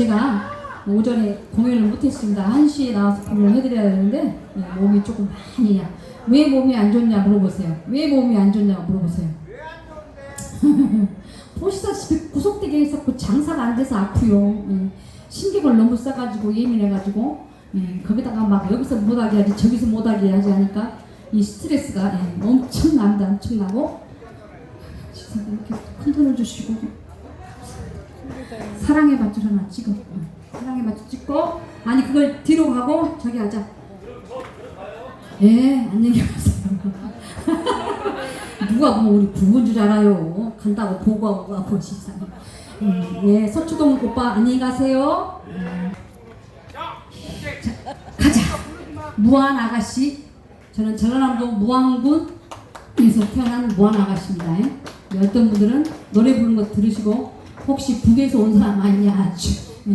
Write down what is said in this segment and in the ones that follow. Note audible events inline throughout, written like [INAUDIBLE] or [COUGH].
제가 오전에 공연을 못했습니다 1시에 나와서 공연을 해드려야 되는데 예, 몸이 조금 많이 왜 몸이 안 좋냐 물어보세요 왜 몸이 안 좋냐고 물어보세요 [LAUGHS] 보시다시피 구속되게 해서 장사가 안 돼서 아프요. 예. 신경을 너무 써가지고 예민해가지고 예. 거기다가 막 여기서 못하게 하지 저기서 못하게 하지 하니까 이 스트레스가 예. 엄청납니다. 엄청나고 세상에 이렇게 큰 돈을 주시고 사랑의 밧줄 하나 찍어 예. 사랑의 밧줄 찍고 아니 그걸 뒤로 가고 저기 하자 예 안녕히 가세요 [LAUGHS] 누가 보면 우리 부부인 줄 알아요. 간다고 보고 하고 가고 세상에. 음, 예, 서초동 오빠 안녕히 가세요. 음. 자, 가자. 무한 아가씨. 저는 전라남도 무안군에서 태어난 무한 아가씨입니다. 예. 어떤 분들은 노래 부르는 거 들으시고 혹시 북에서 온 사람 아니냐,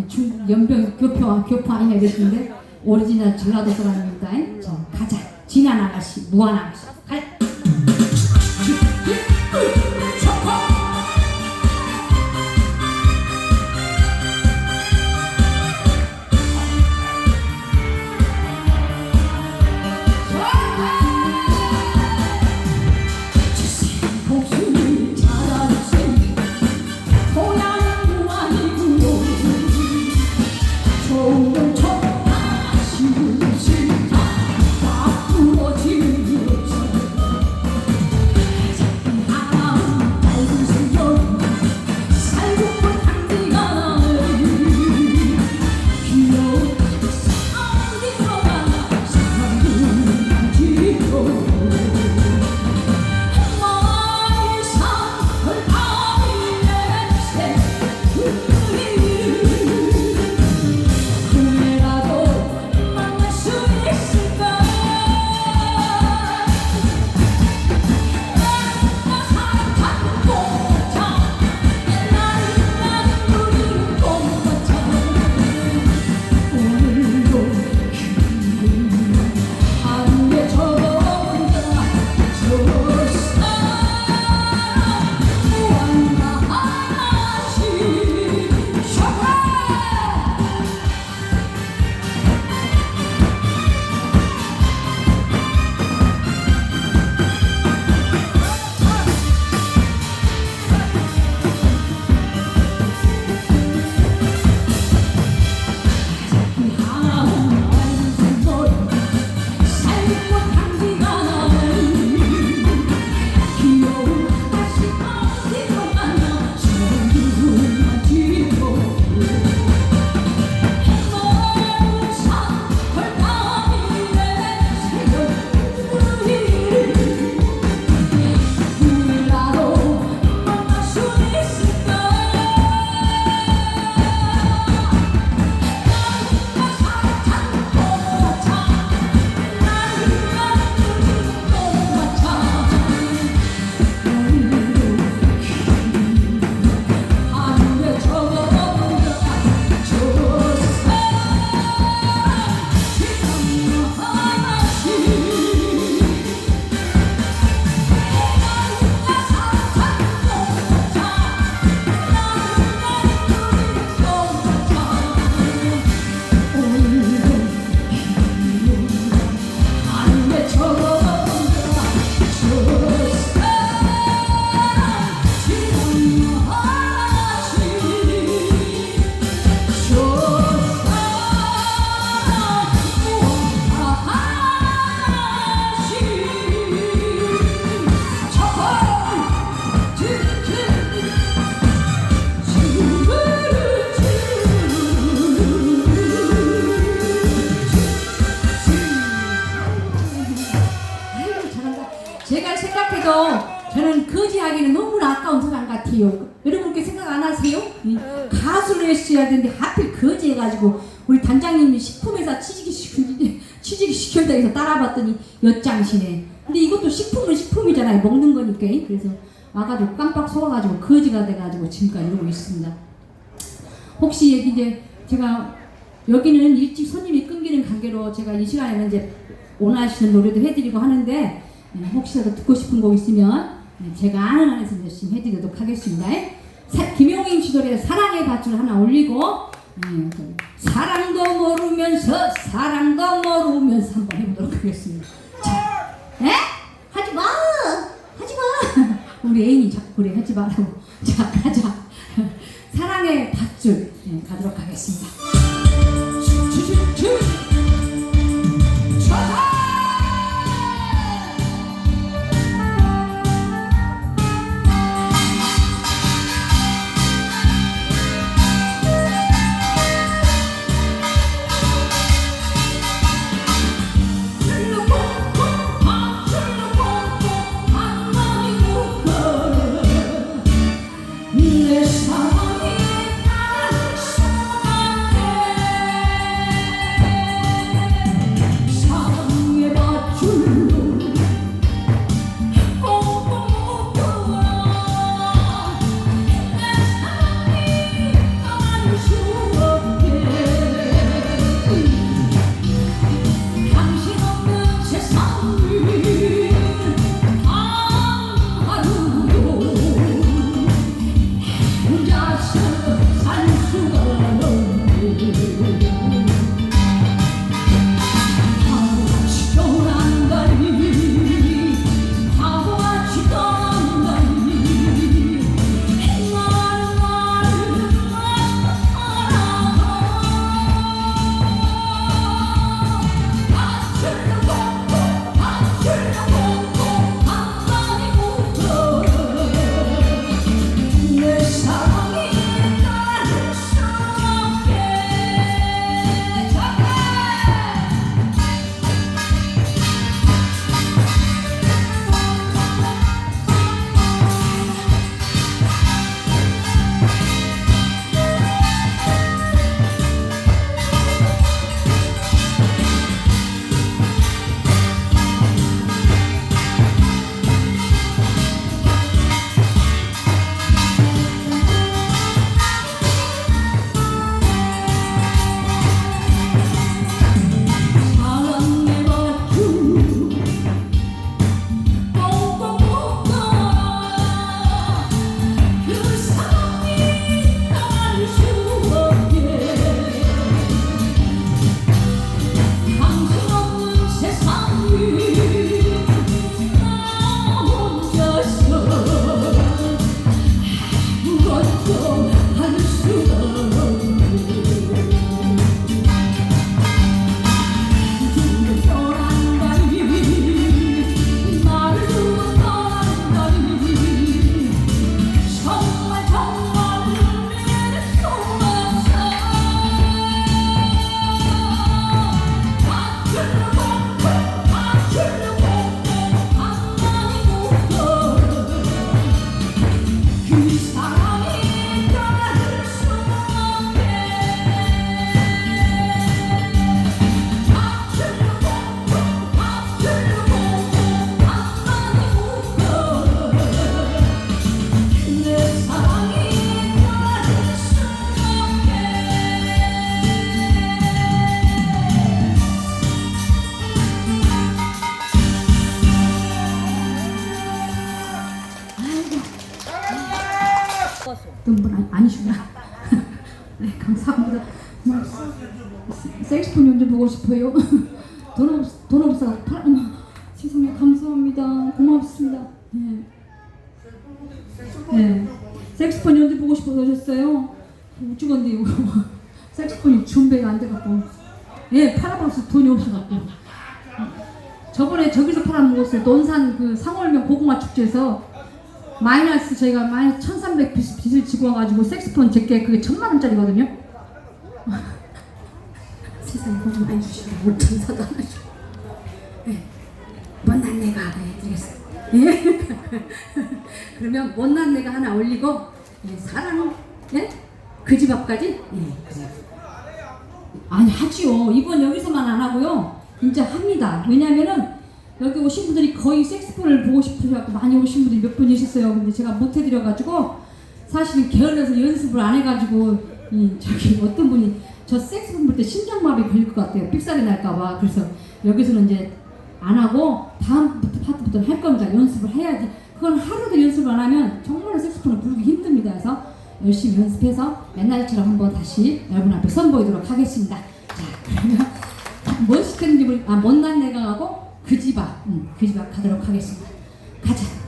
중 연병 교표 교포 아니냐 이랬는데 오리지널 전라도 사람입니다. 예. 자, 가자. 진한 아가씨, 무한 아가씨. 갈. 되는데 하필 거지 해가지고 우리 단장님이 식품회사 취직이 취직이 시켰다 해서 따라봤더니 엿장시네. 근데 이것도 식품은 식품이잖아요. 먹는 거니까. 그래서 와가지고 깜빡 속아가지고 거지가 돼가지고 지금까지 이러고 있습니다. 혹시 여기 이제 제가 여기는 일찍 손님이 끊기는 관계로 제가 이 시간에는 이제 원하시는 노래도 해드리고 하는데 예, 혹시라도 듣고 싶은 곡 있으면 예, 제가 아는 한에서 열심히 해드리도록 하겠습니다. 씨 노래 사랑의 밧줄 하나 올리고 예, 그 사랑도 모르면서 사랑도 모르면서 한번 해보도록 하겠습니다. 자, 에? 하지 마, 하지 마. [LAUGHS] 우리 애인이 자꾸 그래 하지 말라고. [LAUGHS] 자 가자. 사랑의 밧줄 예, 가도록 하겠습니다. 보고 싶어요. 돈 없, 돈 없어. 팔, 세상에 감사합니다. 고맙습니다. 네. 네. 섹스폰 연주 보고 싶어서 오셨어요. 못 죽었는데 이거 섹스폰이 [LAUGHS] 준비가 안 돼갖고. 예, 팔아봤어 돈이 없어갖고. 저번에 저기서 팔아먹었어요. 논산 그 상월면 고구마 축제에서 마이너스 저희가 마이너스 1300 빚, 빚을 지고 와가지고 색스폰 제게 그게 천만 원짜리거든요. [LAUGHS] 세상에 돈좀 많이 주시고 하시고. 예. 못난 내가 해드리겠습니다. 예. [LAUGHS] 그러면 못난 내가 하나 올리고 예, 사랑 예? 그 집 앞까지 예. 아니 하지요. 이번 여기서만 안 하고요. 진짜 합니다. 왜냐면은 여기 오신 분들이 거의 색스폰을 보고 싶으셔서 많이 오신 분들이 몇 분 계셨어요. 근데 제가 못 해드려가지고 사실은 게을러서 연습을 안 해가지고 이 저기 어떤 분이 저 색스폰 볼 때 심장마비 걸릴 것 같아요. 삑사리 날까봐. 그래서 여기서는 이제 안 하고 다음부터 파트부터 할 겁니다. 연습을 해야지. 그건 하루도 연습을 안 하면 정말 색소폰을 부르기 힘듭니다. 그래서 열심히 연습해서 맨날처럼 한번 다시 여러분 앞에 선보이도록 하겠습니다. 자, 그러면 뭐 시켰는지 모르, 아, 못난 내가하고 그 집 앞, 음, 그집 앞 가도록 하겠습니다. 가자.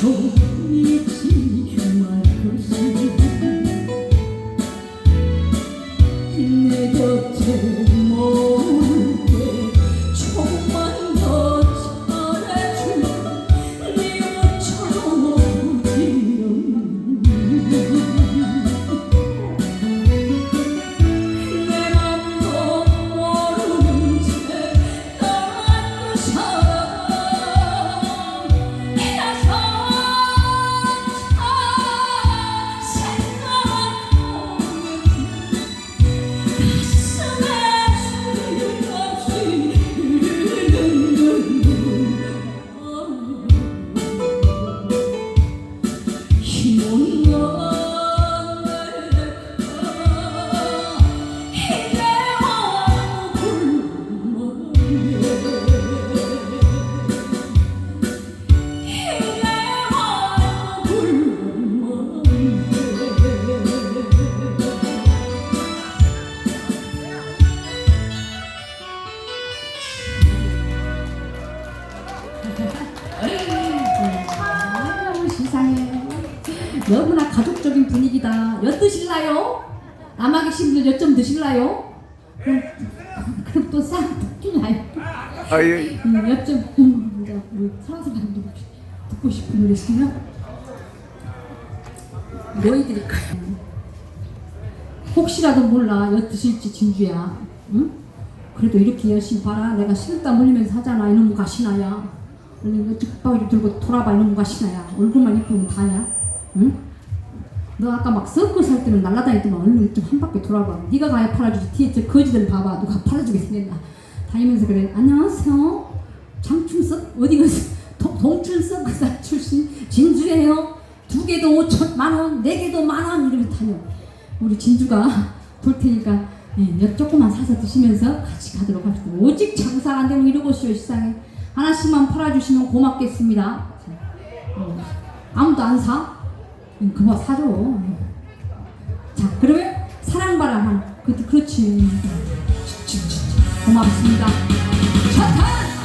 조 너무나 가족적인 분위기다 엿 드실라요? 남아 계신 분들 엿 좀 드실라요? 그럼, 그럼 또 싹 듣기나요? 아, 예. 음, 엿좀 음, 우리 사랑사람들 듣고 싶은 노래 있으면 뭐 해드릴까? 혹시라도 몰라 엿 드실지 진주야 응? 그래도 이렇게 열심히 봐라 내가 식은땀 흘리면서 하잖아 이놈 가시나야 얼른 이거 죽박이를 들고 돌아봐 이놈 가시나야 얼굴만 이쁘면 다냐 응? 너 아까 막 썩고 살 때는 날라다니더만 얼른 좀 한 바퀴 돌아봐. 네가 가야 팔아주지. 뒤에 저 거지들 봐봐. 누가 팔아주게 생겼나. 다니면서 그래. 안녕하세요. 장춘석? 어디 가서 동- 동춘석 그사 출신. 진주예요. 두 개도 오천 만 원 네 개도 만 원 이러면서 다녀. 우리 진주가 볼 테니까 예, 몇 조금만 사서 드시면서 같이 가도록 합시다. 오직 장사 안 되면 이러고시오 시상에. 하나씩만 팔아주시면 고맙겠습니다. 자, 어, 아무도 안 사? 음, 그거 사줘. 자 그러면 사랑바람 한 그, 그렇지. 고맙습니다. 자탄